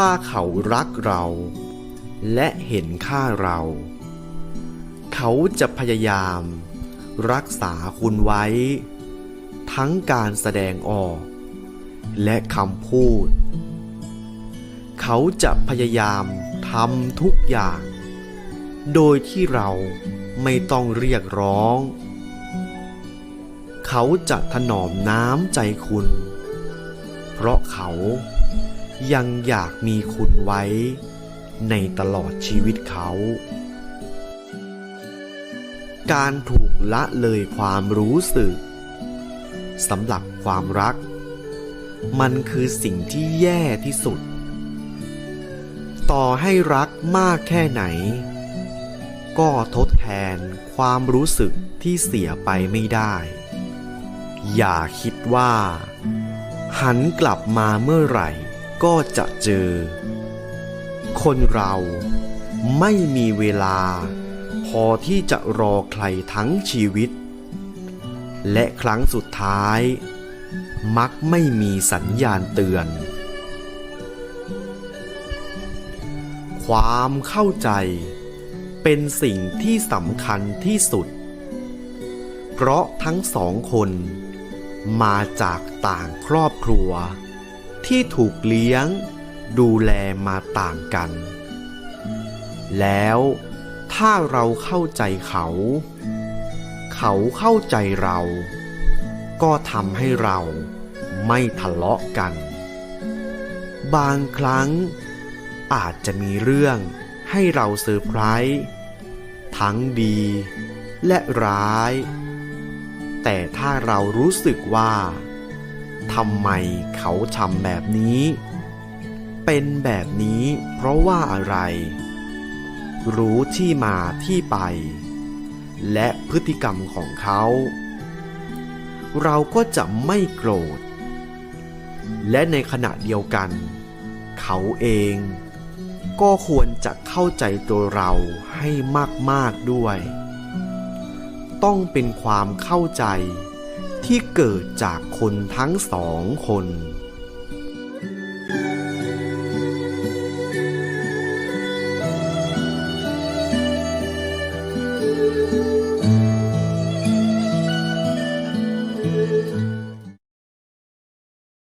ถ้าเขารักเรา และเห็นค่าเรา เขาจะพยายาม รักษาคุณไว้ ทั้งการแสดงออก และคำพูด เขาจะพยายามทำทุกอย่าง โดยที่เราไม่ต้องเรียกร้อง เขาจะถนอมน้ำใจคุณ เพราะเขา ยังอยากมีคุณไว้ ในตลอดชีวิตเขา การถูกละเลยความรู้สึกสำหรับความรัก มันคือสิ่งที่แย่ที่สุด ต่อให้รักมากแค่ไหน ก็ทดแทนความรู้สึกที่เสียไปไม่ได้ อย่าคิดว่า หันกลับมาเมื่อไหร่ ก็จะเจอ คนเราไม่มีเวลา พอที่จะรอใครทั้งชีวิต และครั้งสุดท้าย มักไม่มีสัญญาณเตือน ความเข้าใจเป็นสิ่งที่สำคัญที่สุด เพราะทั้งสองคนมาจากต่างครอบครัว ที่ถูกเลี้ยง ดูแลมาต่างกัน แล้วถ้าเราเข้าใจเขา เขาเข้าใจเรา ก็ทำให้เราไม่ทะเลาะกัน บางครั้งอาจจะมีเรื่องให้เราเซอร์ไพรส์ทั้งดีและร้าย แต่ถ้าเรารู้สึกว่า ทำไมเขาทำแบบนี้ เป็นแบบนี้เพราะว่าอะไร รู้ที่มาที่ไป และพฤติกรรมของเขา เราก็จะไม่โกรธ และในขณะเดียวกัน เขาเองก็ควรจะเข้าใจตัวเราให้มาก ๆ ด้วย ต้องเป็นความเข้าใจ ที่เกิดจากคนทั้งสองคน